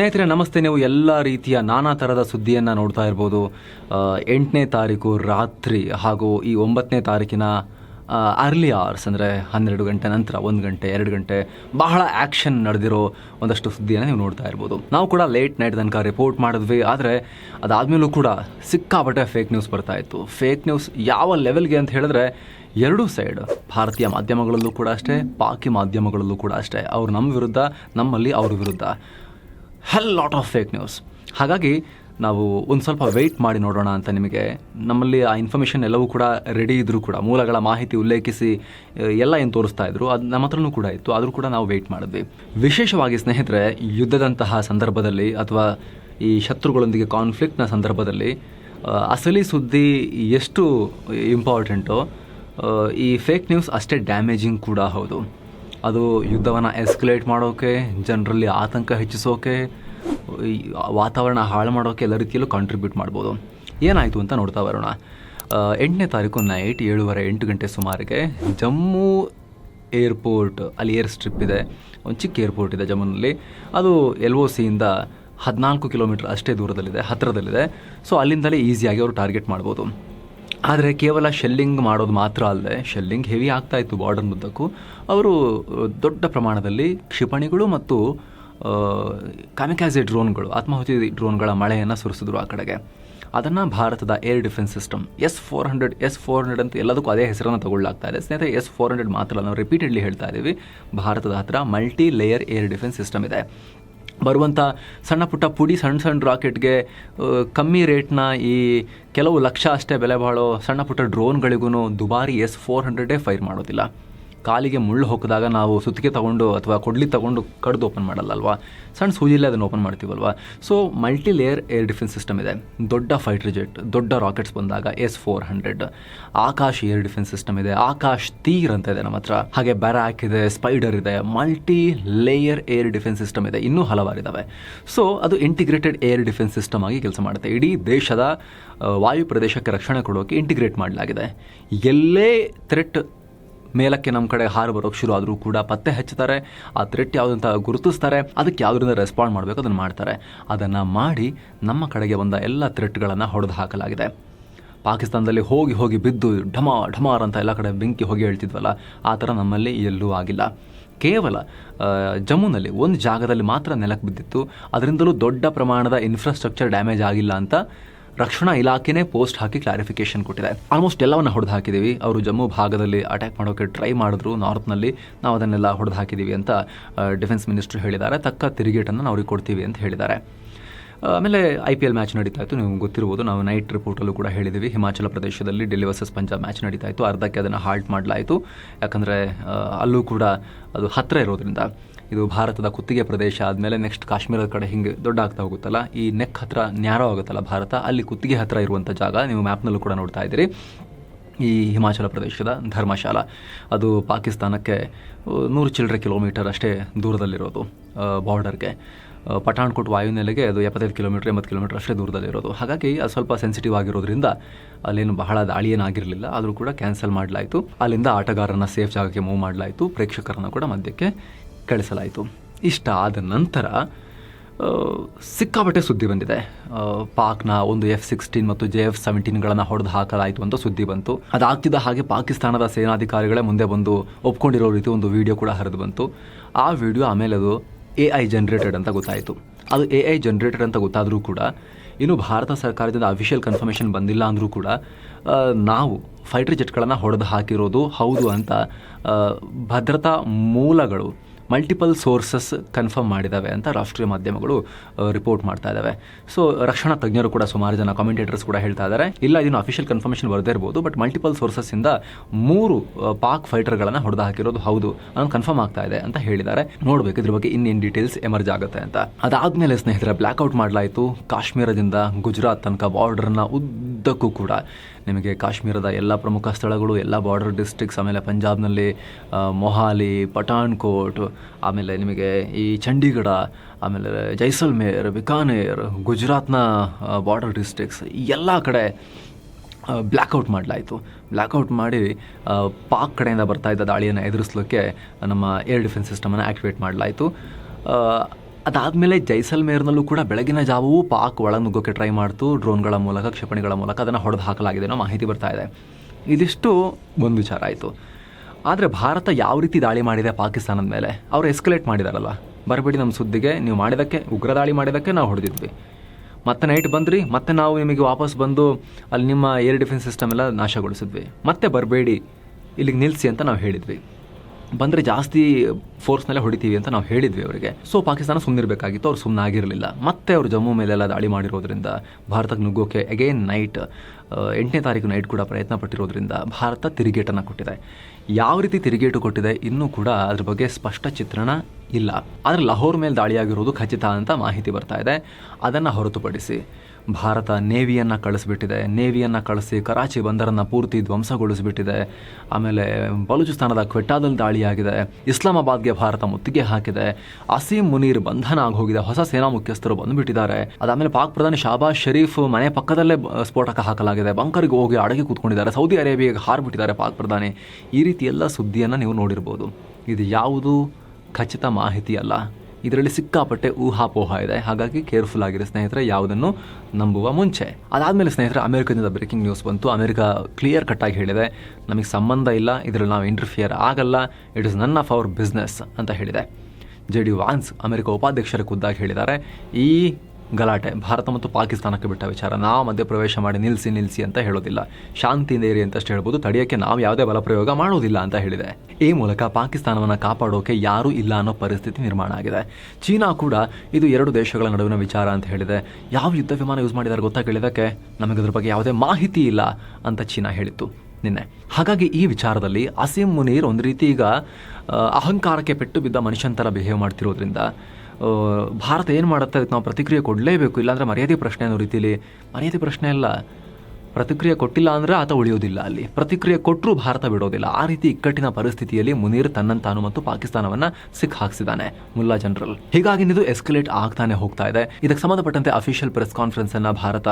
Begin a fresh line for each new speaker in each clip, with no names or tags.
ಸ್ನೇಹಿತರೆ, ನಮಸ್ತೆ. ನೀವು ಎಲ್ಲ ರೀತಿಯ ನಾನಾ ಥರದ ಸುದ್ದಿಯನ್ನು ನೋಡ್ತಾ ಇರ್ಬೋದು. ಎಂಟನೇ ತಾರೀಕು ರಾತ್ರಿ ಹಾಗೂ ಈ ಒಂಬತ್ತನೇ ತಾರೀಕಿನ ಅರ್ಲಿ ಅವರ್ಸ್ ಅಂದರೆ ಹನ್ನೆರಡು ಗಂಟೆ ನಂತರ ಒಂದು ಗಂಟೆ, ಎರಡು ಗಂಟೆ ಬಹಳ ಆ್ಯಕ್ಷನ್ ನಡೆದಿರೋ ಒಂದಷ್ಟು ಸುದ್ದಿಯನ್ನು ನೀವು ನೋಡ್ತಾ ಇರ್ಬೋದು. ನಾವು ಕೂಡ ಲೇಟ್ ನೈಟ್ ತನಕ ರಿಪೋರ್ಟ್ ಮಾಡಿದ್ವಿ. ಆದರೆ ಅದಾದಮೇಲೂ ಕೂಡ ಸಿಕ್ಕಾಪಟ್ಟೆ ಫೇಕ್ ನ್ಯೂಸ್ ಬರ್ತಾ ಇತ್ತು. ಫೇಕ್ ನ್ಯೂಸ್ ಯಾವ ಲೆವೆಲ್ಗೆ ಅಂತ ಹೇಳಿದ್ರೆ ಎರಡೂ ಸೈಡ್ ಭಾರತೀಯ ಮಾಧ್ಯಮಗಳಲ್ಲೂ ಕೂಡ ಅಷ್ಟೇ ಪಾಕಿ ಮಾಧ್ಯಮಗಳಲ್ಲೂ ಕೂಡ ಅಷ್ಟೇ. ಅವ್ರು ನಮ್ಮ ವಿರುದ್ಧ, ನಮ್ಮಲ್ಲಿ ಅವ್ರ ವಿರುದ್ಧ. Hell lot of fake news ಹಾಗಾಗಿ ನಾವು ಒಂದು ಸ್ವಲ್ಪ ವೆಯ್ಟ್ ಮಾಡಿ ನೋಡೋಣ ಅಂತ ನಿಮಗೆ ನಮ್ಮಲ್ಲಿ ಆ ಇನ್ಫಾರ್ಮೇಷನ್ ಎಲ್ಲವೂ ಕೂಡ ರೆಡಿ ಇದ್ದರೂ ಕೂಡ, ಮೂಲಗಳ ಮಾಹಿತಿ ಉಲ್ಲೇಖಿಸಿ ಎಲ್ಲ ಏನು ತೋರಿಸ್ತಾ ಇದ್ರು, ಅದು ನಮ್ಮ ಹತ್ರನೂ ಕೂಡ ಇತ್ತು. ಆದರೂ ಕೂಡ ನಾವು ವೆಯ್ಟ್ ಮಾಡಿದ್ವಿ. ವಿಶೇಷವಾಗಿ ಸ್ನೇಹಿತರೆ, ಯುದ್ಧದಂತಹ ಸಂದರ್ಭದಲ್ಲಿ ಅಥವಾ ಈ ಶತ್ರುಗಳೊಂದಿಗೆ ಕಾನ್ಫ್ಲಿಕ್ಟ್ನ ಸಂದರ್ಭದಲ್ಲಿ ಅಸಲಿ ಸುದ್ದಿ ಎಷ್ಟು ಇಂಪಾರ್ಟೆಂಟೋ ಈ ಫೇಕ್ ನ್ಯೂಸ್ ಅಷ್ಟೇ ಡ್ಯಾಮೇಜಿಂಗ್ ಕೂಡ ಹೌದು. ಅದು ಯುದ್ಧವನ್ನು ಎಸ್ಕಲೇಟ್ ಮಾಡೋಕೆ, ಜನರಲ್ಲಿ ಆತಂಕ ಹೆಚ್ಚಿಸೋಕೆ ವಾತಾವರಣ ಹಾಳು ಮಾಡೋಕೆ ಎಲ್ಲ ರೀತಿಯಲ್ಲೂ ಕಾಂಟ್ರಿಬ್ಯೂಟ್ ಮಾಡ್ಬೋದು. ಏನಾಯಿತು ಅಂತ ನೋಡ್ತಾ ಬರೋಣ. ಎಂಟನೇ ತಾರೀಕು ನೈಟ್ ಏಳುವರೆ ಎಂಟು ಗಂಟೆ ಸುಮಾರಿಗೆ ಜಮ್ಮು ಏರ್ಪೋರ್ಟ್ ಅಲ್ಲಿ ಏರ್ ಸ್ಟ್ರಿಪ್ ಇದೆ. ಒಂದು ಚಿಕ್ಕ ಏರ್ಪೋರ್ಟ್ ಇದೆ ಜಮ್ಮುನಲ್ಲಿ. ಅದು ಎಲ್ ಒ ಸಿಯಿಂದ ಹದಿನಾಲ್ಕು ಕಿಲೋಮೀಟರ್ ಅಷ್ಟೇ ದೂರದಲ್ಲಿದೆ ಹತ್ತಿರದಲ್ಲಿದೆ ಸೊ ಅಲ್ಲಿಂದಲೇ ಈಸಿಯಾಗಿ ಅವರು ಟಾರ್ಗೆಟ್ ಮಾಡ್ಬೋದು. ಆದರೆ ಕೇವಲ ಶೆಲ್ಲಿಂಗ್ ಮಾಡೋದು ಮಾತ್ರ ಅಲ್ಲದೆ ಶೆಲ್ಲಿಂಗ್ ಹೆವಿ ಆಗ್ತಾ ಇತ್ತು ಬಾರ್ಡರ್ ಉದ್ದಕ್ಕೂ ಅವರು ದೊಡ್ಡ ಪ್ರಮಾಣದಲ್ಲಿ ಕ್ಷಿಪಣಿಗಳು ಮತ್ತು ಕಾಮಿಕ್ಯಾಸೆ ಡ್ರೋನ್ಗಳು ಆತ್ಮಾಹುತಿ ಡ್ರೋನ್ಗಳ ಮಳೆಯನ್ನು ಸುರಿಸಿದ್ರು ಆ ಕಡೆಗೆ. ಅದನ್ನು ಭಾರತದ air defence system S four hundred S four hundred ಅಂತ ಎಲ್ಲದಕ್ಕೂ ಅದೇ ಹೆಸರನ್ನು ತಗೊಳ್ಳಾಗ್ತಾ ಇದೆ. ಸ್ನೇಹಿತರೆ ಎಸ್ ಫೋರ್ ಹಂಡ್ರೆಡ್ ಮಾತ್ರ ನಾವು ರಿಪೀಟೆಡ್ಲಿ ಹೇಳ್ತಾ ಇದ್ದೀವಿ. ಭಾರತದ ಹತ್ರ multi layer air defence system ಇದೆ. ಬರುವಂಥ ಸಣ್ಣ ಪುಟ್ಟ ಪುಡಿ ಸಣ್ಣ ಸಣ್ಣ ರಾಕೆಟ್ಗೆ ಕಮ್ಮಿ ರೇಟ್ನ ಈ ಕೆಲವು ಲಕ್ಷ ಅಷ್ಟೇ ಬೆಲೆ ಬಾಳೋ ಸಣ್ಣ ಪುಟ್ಟ ಡ್ರೋನ್ಗಳಿಗೂ ದುಬಾರಿ ಎಸ್ ಫೋರ್ ಹಂಡ್ರೆಡೇ ಫೈರ್ ಮಾಡೋದಿಲ್ಲ. ಕಾಲಿಗೆ ಮುಳ್ಳು ಹೊಕ್ಕಿದಾಗ ನಾವು ಸುತ್ತಿಗೆ ತಗೊಂಡು ಅಥವಾ ಕೊಡ್ಲಿ ತಗೊಂಡು ಕಡ್ದು ಓಪನ್ ಮಾಡಲ್ಲ ಅಲ್ವಾ ಸಣ್ಣ ಸೂಜಿಲೇ ಅದನ್ನು open ಮಾಡ್ತೀವಲ್ವಾ? So multi layer air defence system ಇದೆ. ದೊಡ್ಡ ಫೈಟರ್ ಜೆಟ್ ದೊಡ್ಡ ರಾಕೆಟ್ಸ್ ಬಂದಾಗ S four hundred Akash air defence system ಇದೆ. ಆಕಾಶ್ ತೀರ್ ಅಂತ ಇದೆ ನಮ್ಮ ಹತ್ರ ಹಾಗೆ ಬ್ಯಾರಾಕ್ ಇದೆ ಸ್ಪೈಡರ್ ಇದೆ. Multi layer air defence system ಇದೆ. ಇನ್ನೂ ಹಲವಾರಿದ್ದಾವೆ ಸೊ ಅದು ಇಂಟಿಗ್ರೇಟೆಡ್ ಏರ್ ಡಿಫೆನ್ಸ್ ಸಿಸ್ಟಮ್ ಆಗಿ ಕೆಲಸ ಮಾಡುತ್ತೆ. ಇಡೀ ದೇಶದ ವಾಯು ಪ್ರದೇಶಕ್ಕೆ ರಕ್ಷಣೆ ಕೊಡೋಕೆ ಇಂಟಿಗ್ರೇಟ್ ಮಾಡಲಾಗಿದೆ. ಎಲ್ಲೇ ಥ್ರೆಟ್ ಮೇಲಕ್ಕೆ ನಮ್ಮ ಕಡೆ ಹಾರು ಬರೋಕ್ಕೆ ಶುರು ಆದರೂ ಕೂಡ ಪತ್ತೆ ಹಚ್ಚುತ್ತಾರೆ, ಆ ಥ್ರೆಟ್ ಯಾವುದಂತ ಗುರುತಿಸ್ತಾರೆ, ಅದಕ್ಕೆ ಯಾವುದರಿಂದ ರೆಸ್ಪಾಂಡ್ ಮಾಡಬೇಕು ಅದನ್ನು ಮಾಡ್ತಾರೆ. ಅದನ್ನು ಮಾಡಿ ನಮ್ಮ ಕಡೆಗೆ ಬಂದ ಎಲ್ಲ ಥ್ರೆಟ್ಗಳನ್ನು ಹೊಡೆದು ಹಾಕಲಾಗಿದೆ. ಪಾಕಿಸ್ತಾನದಲ್ಲಿ ಹೋಗಿ ಹೋಗಿ ಬಿದ್ದು ಢಮ ಢಮಾರ್ ಅಂತ ಎಲ್ಲ ಕಡೆ ಬೆಂಕಿ ಹೋಗಿ ಹೇಳ್ತಿದ್ವಲ್ಲ, ಆ ಥರ ನಮ್ಮಲ್ಲಿ ಎಲ್ಲೂ ಆಗಿಲ್ಲ. ಕೇವಲ ಜಮ್ಮುನಲ್ಲಿ ಒಂದು ಜಾಗದಲ್ಲಿ ಮಾತ್ರ ನೆಲಕ್ಕೆ ಬಿದ್ದಿತ್ತು, ಅದರಿಂದಲೂ ದೊಡ್ಡ ಪ್ರಮಾಣದ ಇನ್ಫ್ರಾಸ್ಟ್ರಕ್ಚರ್ ಡ್ಯಾಮೇಜ್ ಆಗಿಲ್ಲ ಅಂತ ರಕ್ಷಣಾ ಇಲಾಖೆನೇ ಪೋಸ್ಟ್ ಹಾಕಿ ಕ್ಲಾರಿಫಿಕೇಶನ್ ಕೊಟ್ಟಿದೆ. ಆಲ್ಮೋಸ್ಟ್ ಎಲ್ಲವನ್ನ ಹೊಡೆದು ಹಾಕಿದ್ದೀವಿ ಅವರು ಜಮ್ಮು ಭಾಗದಲ್ಲಿ ಅಟ್ಯಾಕ್ ಮಾಡೋಕೆ ಟ್ರೈ ಮಾಡಿದ್ರು. ನಾರ್ತ್ನಲ್ಲಿ ನಾವು ಅದನ್ನೆಲ್ಲ ಹೊಡೆದು ಹಾಕಿದ್ದೀವಿ ಅಂತ ಡಿಫೆನ್ಸ್ ಮಿನಿಸ್ಟರ್ ಹೇಳಿದ್ದಾರೆ. ತಕ್ಕ ತಿರುಗೇಟನ್ನು ನಾವು ಅವ್ರಿಗೆ ಕೊಡ್ತೀವಿ ಅಂತ ಹೇಳಿದ್ದಾರೆ. ಆಮೇಲೆ ಐ ಪಿ ಎಲ್ ಮ್ಯಾಚ್ ನಡೀತಾ ಇತ್ತು. ನೀವು ಗೊತ್ತಿರ್ಬೋದು, ನಾವು ನೈಟ್ ರಿಪೋರ್ಟಲ್ಲೂ ಕೂಡ ಹೇಳಿದ್ದೀವಿ ಹಿಮಾಚಲ ಪ್ರದೇಶದಲ್ಲಿ ಡೆಲ್ಲಿ ವರ್ಸಸ್ ಪಂಜಾಬ್ ಮ್ಯಾಚ್ ನಡೀತಾ ಇತ್ತು. ಅರ್ಧಕ್ಕೆ ಅದನ್ನು ಹಾಲ್ಟ್ ಮಾಡಲಾಯಿತು. ಯಾಕಂದರೆ ಅಲ್ಲೂ ಕೂಡ ಅದು ಹತ್ತಿರ ಇರೋದ್ರಿಂದ. ಇದು ಭಾರತದ ಕುತ್ತಿಗೆ ಪ್ರದೇಶ ಆದಮೇಲೆ ನೆಕ್ಸ್ಟ್ ಕಾಶ್ಮೀರದ ಕಡೆ ಹಿಂಗೆ ದೊಡ್ಡ ಆಗ್ತಾ ಹೋಗುತ್ತಲ್ಲ, ಈ ನೆಕ್ ಹತ್ರ ನ್ಯಾರೋ ಆಗುತ್ತಲ್ಲ ಭಾರತ, ಅಲ್ಲಿ ಕುತ್ತಿಗೆ ಹತ್ತಿರ ಇರುವಂಥ ಜಾಗ ನೀವು ಮ್ಯಾಪ್ನಲ್ಲೂ ಕೂಡ ನೋಡ್ತಾ ಇದ್ದೀರಿ. ಈ ಹಿಮಾಚಲ ಪ್ರದೇಶದ ಧರ್ಮಶಾಲಾ, ಅದು ಪಾಕಿಸ್ತಾನಕ್ಕೆ ನೂರು ಚಿಲ್ಲರೆ ಕಿಲೋಮೀಟರ್ ಅಷ್ಟೇ ದೂರದಲ್ಲಿರೋದು ಬಾರ್ಡರ್ಗೆ ಪಠಾಣ್ಕೋಟ್ ವಾಯುನೆಲೆಗೆ ಅದು ಎಪ್ಪತ್ತೈದು ಕಿಲೋಮೀಟರ್ ಎಂಬತ್ತು ಕಿಲೋಮೀಟರ್ ಅಷ್ಟೇ ದೂರದಲ್ಲಿರೋದು. ಹಾಗಾಗಿ ಅದು ಸ್ವಲ್ಪ ಸೆನ್ಸಿಟಿವ್ ಆಗಿರೋದ್ರಿಂದ ಅಲ್ಲೇನು ಬಹಳ ದಾಳಿ ಏನಾಗಿರಲಿಲ್ಲ ಆದರೂ ಕೂಡ ಕ್ಯಾನ್ಸಲ್ ಮಾಡಲಾಯಿತು. ಅಲ್ಲಿಂದ ಆಟಗಾರರನ್ನ ಸೇಫ್ ಜಾಗಕ್ಕೆ ಮೂವ್ ಮಾಡಲಾಯಿತು, ಪ್ರೇಕ್ಷಕರನ್ನ ಕೂಡ ಮಧ್ಯಕ್ಕೆ ಕಳಿಸಲಾಯಿತು. ಇಷ್ಟ ಆದ ನಂತರ ಸಿಕ್ಕಾಪಟ್ಟೆ ಸುದ್ದಿ ಬಂದಿದೆ. ಪಾಕ್ನ ಒಂದು ಎಫ್ ಸಿಕ್ಸ್ಟೀನ್ ಮತ್ತು ಜೆ ಎಫ್ ಸೆವೆಂಟೀನ್ಗಳನ್ನು ಹೊಡೆದು ಹಾಕಲಾಯಿತು ಅಂತ ಸುದ್ದಿ ಬಂತು. ಅದಾಗ್ತಿದ್ದ ಹಾಗೆ ಪಾಕಿಸ್ತಾನದ ಸೇನಾಧಿಕಾರಿಗಳೇ ಮುಂದೆ ಬಂದು ಒಪ್ಕೊಂಡಿರೋ ರೀತಿ ಒಂದು ವಿಡಿಯೋ ಕೂಡ ಹರಿದು ಬಂತು. ಆ ವಿಡಿಯೋ ಆಮೇಲೆ ಅದು ಎ ಐ ಜನ್ರೇಟೆಡ್ ಅಂತ ಗೊತ್ತಾಯಿತು. ಅದು ಎ ಐ ಜನ್ರೇಟೆಡ್ ಅಂತ ಗೊತ್ತಾದರೂ ಕೂಡ, ಇನ್ನು ಭಾರತ ಸರ್ಕಾರದಿಂದ ಅಫಿಷಿಯಲ್ ಕನ್ಫರ್ಮೇಷನ್ ಬಂದಿಲ್ಲ ಅಂದರೂ ಕೂಡ ನಾವು ಫೈಟರ್ ಜೆಟ್ಗಳನ್ನು ಹೊಡೆದು ಹಾಕಿರೋದು ಹೌದು ಅಂತ ಭದ್ರತಾ ಮೂಲಗಳು ಮಲ್ಟಿಪಲ್ ಸೋರ್ಸಸ್ ಕನ್ಫರ್ಮ್ ಮಾಡಿದ್ದಾವೆ ಅಂತ ರಾಷ್ಟ್ರೀಯ ಮಾಧ್ಯಮಗಳು ರಿಪೋರ್ಟ್ ಮಾಡ್ತಾ ಇದ್ದಾವೆ ಸೊ ರಕ್ಷಣಾ ತಜ್ಞರು ಕೂಡ ಸುಮಾರು ಜನ ಕಾಮೆಂಟೇಟರ್ಸ್ ಕೂಡ ಹೇಳ್ತಾ ಇದ್ದಾರೆ ಇಲ್ಲ ಇದನ್ನು ಅಫಿಷಿಯಲ್ ಕನ್ಫರ್ಮೇಷನ್ ಬರದೇ ಇರ್ಬೋದು ಬಟ್ ಮಲ್ಟಿಪಲ್ ಸೋರ್ಸಸ್ಸಿಂದ ಮೂರು ಪಾಕ್ ಫೈಟರ್ಗಳನ್ನು ಹೊಡೆದು ಹಾಕಿರೋದು ಹೌದು ಅನ್ನೋದು ಕನ್ಫರ್ಮ್ ಆಗ್ತಾ ಇದೆ ಅಂತ ಹೇಳಿದ್ದಾರೆ. ನೋಡಬೇಕು ಇದ್ರ ಬಗ್ಗೆ ಇನ್ನೇನು ಡೀಟೇಲ್ಸ್ ಎಮರ್ಜ್ ಆಗುತ್ತೆ ಅಂತ. ಅದಾದಮೇಲೆ ಸ್ನೇಹಿತರೆ ಬ್ಲ್ಯಾಕ್ಔಟ್ ಮಾಡಲಾಯಿತು. ಕಾಶ್ಮೀರದಿಂದ ಗುಜರಾತ್ ತನಕ ಬಾರ್ಡರ್ನ ಉದ್ದಕ್ಕೂ ಕೂಡ. ನಿಮಗೆ ಕಾಶ್ಮೀರದ ಎಲ್ಲ ಪ್ರಮುಖ ಸ್ಥಳಗಳು, ಎಲ್ಲ ಬಾರ್ಡರ್ ಡಿಸ್ಟ್ರಿಕ್ಸ್ ಆಮೇಲೆ ಪಂಜಾಬ್ನಲ್ಲಿ ಮೊಹಾಲಿ, ಪಠಾಣ್ಕೋಟ್, ಆಮೇಲೆ ನಿಮಗೆ ಈ ಚಂಡೀಗಢ, ಆಮೇಲೆ ಜೈಸಲ್ಮೇರ್, ಬಿಕಾನೇರ್, ಗುಜರಾತ್ನ ಬಾರ್ಡರ್ ಡಿಸ್ಟ್ರಿಕ್ಸ್ ಎಲ್ಲ ಕಡೆ ಬ್ಲ್ಯಾಕ್ಔಟ್ ಮಾಡಲಾಯಿತು. ಬ್ಲ್ಯಾಕ್ಔಟ್ ಮಾಡಿ ಪಾಕ್ ಕಡೆಯಿಂದ ಬರ್ತಾ ಇದ್ದ ದಾಳಿಯನ್ನು ಎದುರಿಸ್ಲಿಕ್ಕೆ ನಮ್ಮ ಏರ್ ಡಿಫೆನ್ಸ್ ಸಿಸ್ಟಮನ್ನು ಆ್ಯಕ್ಟಿವೇಟ್ ಮಾಡಲಾಯಿತು. ಅದಾದಮೇಲೆ ಜೈಸಲ್ಮೇರ್ನಲ್ಲೂ ಕೂಡ ಬೆಳಗಿನ ಜಾವವೂ ಪಾಕ್ ಒಳ ನುಗ್ಗೋಕ್ಕೆ ಟ್ರೈ ಮಾಡ್ತು. ಡ್ರೋನ್ಗಳ ಮೂಲಕ, ಕ್ಷಿಪಣಿಗಳ ಮೂಲಕ ಅದನ್ನು ಹೊಡೆದು ಹಾಕಲಾಗಿದೆ ಅನ್ನೋ ಮಾಹಿತಿ ಬರ್ತಾ ಇದೆ. ಇದಿಷ್ಟು ಒಂದು ವಿಚಾರ ಆಯಿತು. ಆದರೆ ಭಾರತ ಯಾವ ರೀತಿ ದಾಳಿ ಮಾಡಿದೆ ಪಾಕಿಸ್ತಾನದ ಮೇಲೆ? ಅವರು ಎಸ್ಕಲೇಟ್ ಮಾಡಿದಾರಲ್ಲ. ಬರಬೇಡಿ ನಮ್ಮ ಸುದ್ದಿಗೆ, ನೀವು ಮಾಡಿದ್ದಕ್ಕೆ ಉಗ್ರ ದಾಳಿ ಮಾಡಿದ್ದಕ್ಕೆ ನಾವು ಹೊಡೆದಿದ್ವಿ. ಮತ್ತೆ ನೈಟ್ ಬಂದ್ರಿ, ಮತ್ತೆ ನಾವು ನಿಮಗೆ ವಾಪಸ್ ಬಂದು ಅಲ್ಲಿ ನಿಮ್ಮ ಏರ್ ಡಿಫೆನ್ಸ್ ಸಿಸ್ಟಮ್ ಎಲ್ಲ ನಾಶಗೊಳಿಸಿದ್ವಿ. ಮತ್ತೆ ಬರಬೇಡಿ, ಇಲ್ಲಿಗೆ ನಿಲ್ಲಿಸಿ ಅಂತ ನಾವು ಹೇಳಿದ್ವಿ. ಬಂದರೆ ಜಾಸ್ತಿ ಫೋರ್ಸ್ನಲ್ಲೇ ಹೊಡಿತೀವಿ ಅಂತ ನಾವು ಹೇಳಿದ್ವಿ ಅವರಿಗೆ. ಸೊ ಪಾಕಿಸ್ತಾನ ಸುಮ್ಮನಿರಬೇಕಾಗಿತ್ತು ಅವ್ರು ಸುಮ್ಮನೆ ಆಗಿರಲಿಲ್ಲ ಮತ್ತೆ ಅವರು ಜಮ್ಮು ಮೇಲೆಲ್ಲ ದಾಳಿ ಮಾಡಿರೋದ್ರಿಂದ ಭಾರತಕ್ಕೆ ನುಗ್ಗೋಕೆ ಅಗೇನ್ ನೈಟ್ ಎಂಟನೇ ತಾರೀಕು ನೈಟ್ ಕೂಡ ಪ್ರಯತ್ನ ಪಟ್ಟಿರೋದ್ರಿಂದ ಭಾರತ ತಿರುಗೇಟನ್ನು ಕೊಟ್ಟಿದೆ. ಯಾವ ರೀತಿ ತಿರುಗೇಟು ಕೊಟ್ಟಿದೆ ಇನ್ನೂ ಕೂಡ ಅದ್ರ ಬಗ್ಗೆ ಸ್ಪಷ್ಟ ಚಿತ್ರಣ ಇಲ್ಲ. ಆದರೆ ಲಾಹೋರ್ ಮೇಲೆ ದಾಳಿಯಾಗಿರೋದು ಖಚಿತ ಅಂತ ಮಾಹಿತಿ ಬರ್ತಾ ಇದೆ. ಅದನ್ನು ಹೊರತುಪಡಿಸಿ ಭಾರತ ನೇವಿಯನ್ನು ಕಳಿಸ್ಬಿಟ್ಟಿದೆ. ನೇವಿಯನ್ನು ಕಳಿಸಿ ಕರಾಚಿ ಬಂದರನ್ನು ಪೂರ್ತಿ ಧ್ವಂಸಗೊಳಿಸಿಬಿಟ್ಟಿದೆ. ಆಮೇಲೆ ಬಲೂಚಿಸ್ತಾನದ ಕ್ವೆಟ್ಟಾದಲ್ಲಿ ದಾಳಿಯಾಗಿದೆ. ಇಸ್ಲಾಮಾಬಾದ್ಗೆ ಭಾರತ ಮುತ್ತಿಗೆ ಹಾಕಿದೆ. ಅಸೀಂ ಮುನೀರ್ ಬಂಧನ ಆಗೋಗಿದೆ. ಹೊಸ ಸೇನಾ ಮುಖ್ಯಸ್ಥರು ಬಂದುಬಿಟ್ಟಿದ್ದಾರೆ. ಅದಾದಮೇಲೆ ಪಾಕ್ ಪ್ರಧಾನಿ ಶಾಬಾಜ್ ಶರೀಫ್ ಮನೆ ಪಕ್ಕದಲ್ಲೇ ಸ್ಫೋಟಕ ಹಾಕಲಾಗಿದೆ. ಬಂಕರ್ಗೆ ಹೋಗಿ ಅಡಗಿ ಕೂತ್ಕೊಂಡಿದ್ದಾರೆ. ಸೌದಿ ಅರೇಬಿಯಾಗೆ ಹಾರ್ಬಿಟ್ಟಿದ್ದಾರೆ ಪಾಕ್ ಪ್ರಧಾನಿ. ಈ ರೀತಿ ಎಲ್ಲ ಸುದ್ದಿಯನ್ನು ನೀವು ನೋಡಿರ್ಬೋದು. ಇದು ಯಾವುದು ಖಚಿತ ಮಾಹಿತಿ ಅಲ್ಲ ಇದರಲ್ಲಿ ಸಿಕ್ಕಾಪಟ್ಟೆ ಊಹಾಪೋಹ ಇದೆ. ಹಾಗಾಗಿ ಕೇರ್ಫುಲ್ ಆಗಿದೆ ಸ್ನೇಹಿತರೆ, ಯಾವುದನ್ನು ನಂಬುವ ಮುಂಚೆ. ಅದಾದಮೇಲೆ ಸ್ನೇಹಿತರೆ, ಅಮೆರಿಕದಿಂದ ಬ್ರೇಕಿಂಗ್ ನ್ಯೂಸ್ ಬಂತು. ಅಮೆರಿಕ ಕ್ಲಿಯರ್ ಕಟ್ಟಾಗಿ ಹೇಳಿದೆ. ನಮಗೆ ಸಂಬಂಧ ಇಲ್ಲ, ಇದರಲ್ಲಿ ನಾವು ಇಂಟರ್ಫಿಯರ್ ಆಗಲ್ಲ. It is none of our business ಅಂತ ಹೇಳಿದೆ. ಜೆ ಡಿ ವಾನ್ಸ್ ಅಮೆರಿಕ ಉಪಾಧ್ಯಕ್ಷರ ಖುದ್ದಾಗಿ ಹೇಳಿದ್ದಾರೆ. ಈ ಗಲಾಟೆ. ಭಾರತ ಮತ್ತು ಪಾಕಿಸ್ತಾನಕ್ಕೆ ಬಿಟ್ಟ ವಿಚಾರ. ನಾವು ಮಧ್ಯಪ್ರವೇಶ ಮಾಡಿ ನಿಲ್ಲಿಸಿ ನಿಲ್ಲಿಸಿ ಅಂತ ಹೇಳೋದಿಲ್ಲ. ಶಾಂತಿಯಿಂದ ಇರಿ ಅಂತಷ್ಟು ಹೇಳ್ಬೋದು. ತಡೆಯೋಕ್ಕೆ ನಾವು ಯಾವುದೇ ಬಲಪ್ರಯೋಗ ಮಾಡೋದಿಲ್ಲ ಅಂತ ಹೇಳಿದೆ. ಈ ಮೂಲಕ ಪಾಕಿಸ್ತಾನವನ್ನು ಕಾಪಾಡೋಕೆ ಯಾರೂ ಇಲ್ಲ ಅನ್ನೋ ಪರಿಸ್ಥಿತಿ ನಿರ್ಮಾಣ ಆಗಿದೆ. ಚೀನಾ ಕೂಡ ಇದು ಎರಡು ದೇಶಗಳ ನಡುವಿನ ವಿಚಾರ ಅಂತ ಹೇಳಿದೆ. ಯಾವ ಯುದ್ಧ ವಿಮಾನ ಯೂಸ್ ಮಾಡಿದ್ದಾರೆ ಗೊತ್ತಾ ಕೇಳಿದಕ್ಕೆ ನಮಗೆ ಅದ್ರ ಬಗ್ಗೆ ಯಾವುದೇ ಮಾಹಿತಿ ಇಲ್ಲ ಅಂತ ಚೀನಾ ಹೇಳಿತ್ತು ನಿನ್ನೆ. ಹಾಗಾಗಿ ಈ ವಿಚಾರದಲ್ಲಿ ಅಸೀಂ ಮುನೀರ್ ಒಂದು ರೀತಿ ಈಗ, ಅಹಂಕಾರಕ್ಕೆ ಪೆಟ್ಟು ಬಿದ್ದ ಮನುಷ್ಯನ ಥರ ಬಿಹೇವ್ ಮಾಡ್ತಿರೋದ್ರಿಂದ ಭಾರತ ಏನು ಮಾಡುತ್ತೆ ಅದಕ್ಕೆ ನಾವು ಪ್ರತಿಕ್ರಿಯೆ ಕೊಡಲೇಬೇಕು, ಇಲ್ಲಾಂದರೆ ಮರ್ಯಾದೆ ಪ್ರಶ್ನೆ ಅನ್ನೋ ರೀತಿಯಲ್ಲಿ ಮರ್ಯಾದೆ ಪ್ರಶ್ನೆ ಅಲ್ಲ. ಪ್ರತಿಕ್ರಿಯೆ ಕೊಟ್ಟಿಲ್ಲ ಅಂದರೆ ಆತ ಉಳಿಯೋದಿಲ್ಲ ಅಲ್ಲಿ. ಪ್ರತಿಕ್ರಿಯೆ ಕೊಟ್ಟರೂ ಭಾರತ ಬಿಡೋದಿಲ್ಲ. ಆ ರೀತಿ ಇಕ್ಕಟ್ಟಿನ ಪರಿಸ್ಥಿತಿಯಲ್ಲಿ ಮುನೀರ್ ತನ್ನಂತಾನು ಮತ್ತು ಪಾಕಿಸ್ತಾನವನ್ನು ಸಿಕ್ ಹಾಕಿಸಿದ್ದಾನೆ. ಮುಲ್ಲಾ ಜನರಲ್. ಹೀಗಾಗಿ ಇದು ಎಸ್ಕಲೇಟ್ ಆಗ್ತಾನೆ ಹೋಗ್ತಾ ಇದೆ. ಇದಕ್ಕೆ ಸಂಬಂಧಪಟ್ಟಂತೆ ಅಫಿಷಿಯಲ್ ಪ್ರೆಸ್ ಕಾನ್ಫರೆನ್ಸ್ ಅನ್ನ ಭಾರತ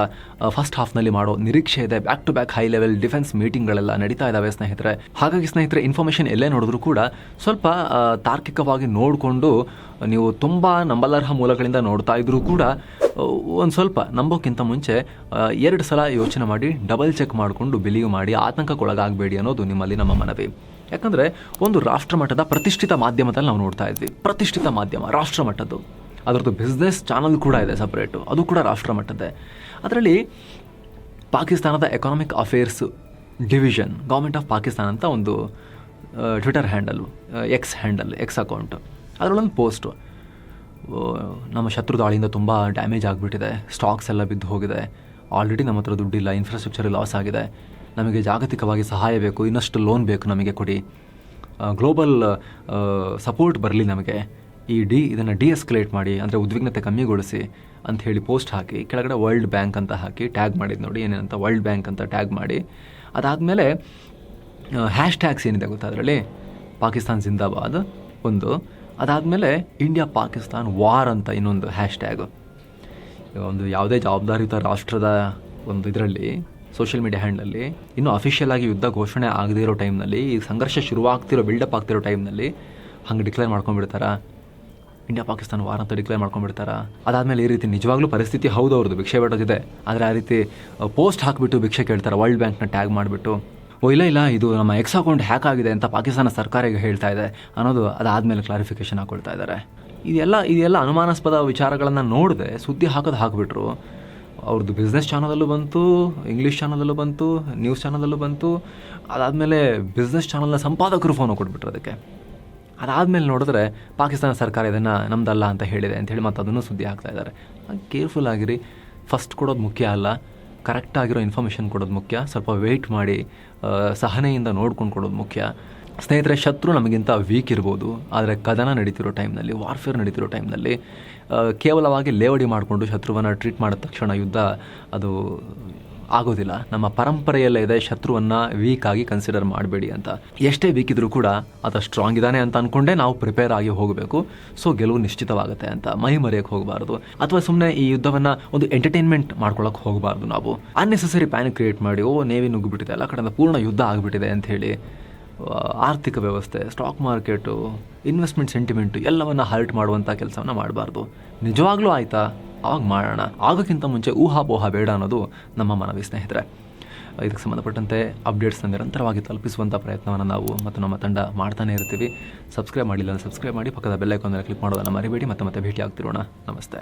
ಫಸ್ಟ್ ಹಾಫ್ನಲ್ಲಿ ಮಾಡೋ ನಿರೀಕ್ಷೆ ಇದೆ. Back to back high level defence ಮೀಟಿಂಗ್ಗಳೆಲ್ಲ ನಡೀತಾ ಇದಾವೆ ಸ್ನೇಹಿತರೆ. ಹಾಗಾಗಿ ಸ್ನೇಹಿತರೆ ಇನ್ಫಾರ್ಮೇಷನ್ ಎಲ್ಲೇ ನೋಡಿದ್ರು ಕೂಡ ಸ್ವಲ್ಪ ತಾರ್ಕಿಕವಾಗಿ ನೋಡಿಕೊಂಡು ನೀವು ತುಂಬ ನಂಬಲರ್ಹ ಮೂಲಗಳಿಂದ ನೋಡ್ತಾ ಇದ್ರೂ ಕೂಡ ಒಂದು ಸ್ವಲ್ಪ ನಂಬೋಕ್ಕಿಂತ ಮುಂಚೆ ಎರಡು ಸಲ ಯೋಚನೆ ಮಾಡಿ ಡಬಲ್ ಚೆಕ್ ಮಾಡಿಕೊಂಡು ಬಿಲೀವ್ ಮಾಡಿ ಆತಂಕಕ್ಕೊಳಗಾಗಬೇಡಿ ಅನ್ನೋದು ನಿಮ್ಮಲ್ಲಿ ನಮ್ಮ ಮನವಿ. ಯಾಕಂದರೆ ಒಂದು ರಾಷ್ಟ್ರಮಟ್ಟದ ಪ್ರತಿಷ್ಠಿತ ಮಾಧ್ಯಮದಲ್ಲಿ ನಾವು ನೋಡ್ತಾ ಇದ್ವಿ. ಪ್ರತಿಷ್ಠಿತ ಮಾಧ್ಯಮ, ರಾಷ್ಟ್ರಮಟ್ಟದ್ದು. ಅದರದ್ದು ಬಿಸ್ನೆಸ್ ಚಾನಲ್ ಕೂಡ ಇದೆ ಸಪ್ರೇಟು ಅದು ಕೂಡ ರಾಷ್ಟ್ರ ಮಟ್ಟದ್ದೇ ಅದರಲ್ಲಿ ಪಾಕಿಸ್ತಾನದ economic affairs division government of Pakistan ಅಂತ ಒಂದು Twitter handle X handle X account ಅದರಲ್ಲೊಂದು post ನಮ್ಮ ಶತ್ರು ದಾಳಿಯಿಂದ ತುಂಬ ಡ್ಯಾಮೇಜ್ ಆಗಿಬಿಟ್ಟಿದೆ. ಸ್ಟಾಕ್ಸ್ ಎಲ್ಲ ಬಿದ್ದು ಹೋಗಿದೆ. ಆಲ್ರೆಡಿ ನಮ್ಮ ಹತ್ರ ದುಡ್ಡಿಲ್ಲ ಇನ್ಫ್ರಾಸ್ಟ್ರಕ್ಚರ್ ಲಾಸ್ ಆಗಿದೆ. ನಮಗೆ ಜಾಗತಿಕವಾಗಿ ಸಹಾಯ ಬೇಕು, ಇನ್ನಷ್ಟು ಲೋನ್ ಬೇಕು ನಮಗೆ ಕೊಡಿ. ಗ್ಲೋಬಲ್ ಸಪೋರ್ಟ್ ಬರಲಿ ನಮಗೆ. ಈ ಡಿ ಇದನ್ನು ಡಿ ಎಸ್ಕಲೇಟ್ ಮಾಡಿ, ಅಂದರೆ ಉದ್ವಿಗ್ನತೆ ಕಮ್ಮಿಗೊಳಿಸಿ ಅಂತ ಹೇಳಿ ಪೋಸ್ಟ್ ಹಾಕಿ, ಕೆಳಗಡೆ ವರ್ಲ್ಡ್ ಬ್ಯಾಂಕ್ ಅಂತ ಹಾಕಿ ಟ್ಯಾಗ್ ಮಾಡಿದ್ದು ನೋಡಿ, ಏನೇನಂತ ವರ್ಲ್ಡ್ ಬ್ಯಾಂಕ್ ಅಂತ ಟ್ಯಾಗ್ ಮಾಡಿ. ಅದಾದಮೇಲೆ ಹ್ಯಾಶ್ ಟ್ಯಾಗ್ಸ್ ಏನಿದೆ ಗೊತ್ತಾ ಅದರಲ್ಲಿ? ಪಾಕಿಸ್ತಾನ್ ಜಿಂದಾಬಾದ್ ಒಂದು. ಅದಾದಮೇಲೆ ಇಂಡಿಯಾ ಪಾಕಿಸ್ತಾನ್ ವಾರ್ ಅಂತ ಇನ್ನೊಂದು ಹ್ಯಾಶ್ ಟ್ಯಾಗು ಒಂದು ಯಾವುದೇ ಜವಾಬ್ದಾರಿಯುತ ರಾಷ್ಟ್ರದ ಒಂದು ಇದರಲ್ಲಿ ಸೋಷಿಯಲ್ ಮೀಡಿಯಾ ಹ್ಯಾಂಡಲ್ಲಿ ಇನ್ನೂ ಅಫಿಷಿಯಲ್ ಆಗಿ ಯುದ್ಧ ಘೋಷಣೆ ಆಗದೇ ಇರೋ ಟೈಮ್ನಲ್ಲಿ ಈ ಸಂಘರ್ಷ ಶುರುವಾಗ್ತಿರೋ ಬಿಲ್ಡಪ್ ಆಗ್ತಿರೋ ಟೈಮ್ನಲ್ಲಿ ಹಂಗೆ ಡಿಕ್ಲೇರ್ ಮಾಡ್ಕೊಂಡ್ಬಿಡ್ತಾರಾ. ಇಂಡಿಯಾ ಪಾಕಿಸ್ತಾನ ವಾರ ಅಂತ ಡಿಕ್ಲೇರ್ ಮಾಡ್ಕೊಂಡ್ಬಿಡ್ತಾರೆ. ಅದಾದಮೇಲೆ ಈ ರೀತಿ ನಿಜವಾಗ್ಲೂ ಪರಿಸ್ಥಿತಿ ಹೌದು ಅವ್ರದ್ದು ಭಿಕ್ಷೆ ಬಿಡೋದಿದೆ ಆದರೆ ಆ ರೀತಿ ಪೋಸ್ಟ್ ಹಾಕಿಬಿಟ್ಟು ಭಿಕ್ಷೆ ಕೇಳ್ತಾರೆ ವರ್ಲ್ಡ್ ಬ್ಯಾಂಕ್ನ ಟ್ಯಾಗ್ ಮಾಡಿಬಿಟ್ಟು. ಓ, ಇಲ್ಲ ಇಲ್ಲ, ಇದು ನಮ್ಮ ಎಕ್ಸ್ ಅಕೌಂಟ್ ಹ್ಯಾಕ್ ಆಗಿದೆ ಅಂತ ಪಾಕಿಸ್ತಾನ ಸರ್ಕಾರ ಹೇಳ್ತಾ ಇದೆ ಅನ್ನೋದು ಅದಾದಮೇಲೆ ಕ್ಲಾರಿಫಿಕೇಶನ್ ಹಾಕೊಳ್ತಾ ಇದ್ದಾರೆ ಇದೆಲ್ಲ ಇದೆಲ್ಲ ಅನುಮಾನಾಸ್ಪದ ವಿಚಾರಗಳನ್ನು ನೋಡಿದೆ ಸುದ್ದಿ ಹಾಕೋದು ಹಾಕಿಬಿಟ್ರು. ಅವ್ರದ್ದು ಬಿಸ್ನೆಸ್ ಚಾನಲಲ್ಲೂ ಬಂತು ಇಂಗ್ಲೀಷ್ ಚಾನಲಲ್ಲೂ ಬಂತು ನ್ಯೂಸ್ ಚಾನಲಲ್ಲೂ ಬಂತು. ಅದಾದಮೇಲೆ ಬಿಸ್ನೆಸ್ ಚಾನಲ್ನ ಸಂಪಾದಕರು ಫೋನು ಕೊಟ್ಬಿಟ್ರು ಅದಕ್ಕೆ. ಅದಾದಮೇಲೆ ನೋಡಿದ್ರೆ ಪಾಕಿಸ್ತಾನ ಸರ್ಕಾರ ಇದನ್ನು ನಮ್ದಲ್ಲ ಅಂತ ಹೇಳಿದೆ ಅಂತ ಹೇಳಿ ಮತ್ತು ಅದನ್ನು ಸುದ್ದಿ ಹಾಕ್ತಾ ಇದ್ದಾರೆ. ಕೇರ್ಫುಲ್ ಆಗಿರಿ. ಫಸ್ಟ್ ಕೊಡೋದು ಮುಖ್ಯ ಅಲ್ಲ. ಕರೆಕ್ಟಾಗಿರೋ ಇನ್ಫಾರ್ಮೇಷನ್ ಕೊಡೋದು ಮುಖ್ಯ. ಸ್ವಲ್ಪ ವೆಯ್ಟ್ ಮಾಡಿ ಸಹನೆಯಿಂದ ನೋಡ್ಕೊಂಡು ಕೊಡೋದು ಮುಖ್ಯ. ಸ್ನೇಹಿತರೆ, ಶತ್ರು ನಮಗಿಂತ ವೀಕ್ ಇರ್ಬೋದು. ಆದರೆ ಕದನ ನಡೀತಿರೋ ಟೈಮ್ನಲ್ಲಿ ವಾರ್ಫೇರ್ ನಡೀತಿರೋ ಟೈಮ್ನಲ್ಲಿ ಕೇವಲವಾಗಿ ಲೇವಡಿ ಮಾಡಿಕೊಂಡು ಶತ್ರುವನ್ನು ಟ್ರೀಟ್ ಮಾಡಿದ ತಕ್ಷಣ ಯುದ್ಧ ಅದು ಆಗೋದಿಲ್ಲ. ನಮ್ಮ ಪರಂಪರೆಯಲ್ಲೇ ಇದೆ, ಶತ್ರುವನ್ನ ವೀಕ್ ಆಗಿ ಕನ್ಸಿಡರ್ ಮಾಡಬೇಡಿ ಅಂತ. ಎಷ್ಟೇ ವೀಕ್ ಇದ್ರೂ ಕೂಡ ಆತ ಸ್ಟ್ರಾಂಗ್ ಇದ್ದಾನೆ ಅಂತ ಅಂದ್ಕೊಂಡೇ ನಾವು ಪ್ರಿಪೇರ್ ಆಗಿ ಹೋಗಬೇಕು. ಸೊ ಗೆಲುವು ನಿಶ್ಚಿತವಾಗುತ್ತೆ ಅಂತ ಮೈ ಮರೆಯಕ್ಕೆ ಹೋಗಬಾರ್ದು. ಅಥವಾ ಸುಮ್ಮನೆ ಈ ಯುದ್ಧವನ್ನು ಒಂದು ಎಂಟರ್ಟೈನ್ಮೆಂಟ್ ಮಾಡ್ಕೊಳ್ಳೋಕೆ ಹೋಗಬಾರ್ದು ನಾವು. ಅನ್ನೆಸೆಸರಿ ಪ್ಯಾನಿಕ್ ಕ್ರಿಯೇಟ್ ಮಾಡಿ, ಓ, ನೇವಿ ನುಗ್ಗಿಬಿಟ್ಟಿದೆ ಅಲ್ಲ ಕಡೆಯಿಂದ ಪೂರ್ಣ ಯುದ್ಧ ಆಗಿಬಿಟ್ಟಿದೆ ಅಂತ ಹೇಳಿ ಆರ್ಥಿಕ ವ್ಯವಸ್ಥೆ ಸ್ಟಾಕ್ ಮಾರ್ಕೆಟು ಇನ್ವೆಸ್ಟ್ಮೆಂಟ್ ಸೆಂಟಿಮೆಂಟು ಎಲ್ಲವನ್ನು ಹರ್ಟ್ ಮಾಡುವಂಥ ಕೆಲಸವನ್ನು ಮಾಡಬಾರ್ದು. ನಿಜವಾಗ್ಲೂ ಆಯಿತಾ? ಆವಾಗ ಮಾಡೋಣ. ಆಗೋಕ್ಕಿಂತ ಮುಂಚೆ ಊಹಾಪೋಹ ಬೇಡ ಅನ್ನೋದು ನಮ್ಮ ಮನವಿ ಸ್ನೇಹಿತರೆ. ಇದಕ್ಕೆ ಸಂಬಂಧಪಟ್ಟಂತೆ ಅಪ್ಡೇಟ್ಸ್ನ ನಿರಂತರವಾಗಿ ತಲುಪಿಸುವಂಥ ಪ್ರಯತ್ನವನ್ನು ನಾವು ಮತ್ತು ನಮ್ಮ ತಂಡ ಮಾಡ್ತಾನೆ ಇರ್ತೀವಿ. ಸಬ್ಸ್ಕ್ರೈಬ್ ಮಾಡಿಲ್ಲ ಸಬ್ಸ್ಕ್ರೈಬ್ ಮಾಡಿ, ಪಕ್ಕದ ಬೆಲ್ಲೈಕಾನ್ ಮೇಲೆ ಕ್ಲಿಕ್ ಮಾಡೋದನ್ನು ಮರಿಬೇಡಿ ಮತ್ತೆ ಮತ್ತೆ ಭೇಟಿ ಆಗ್ತಿರೋಣ ನಮಸ್ತೆ.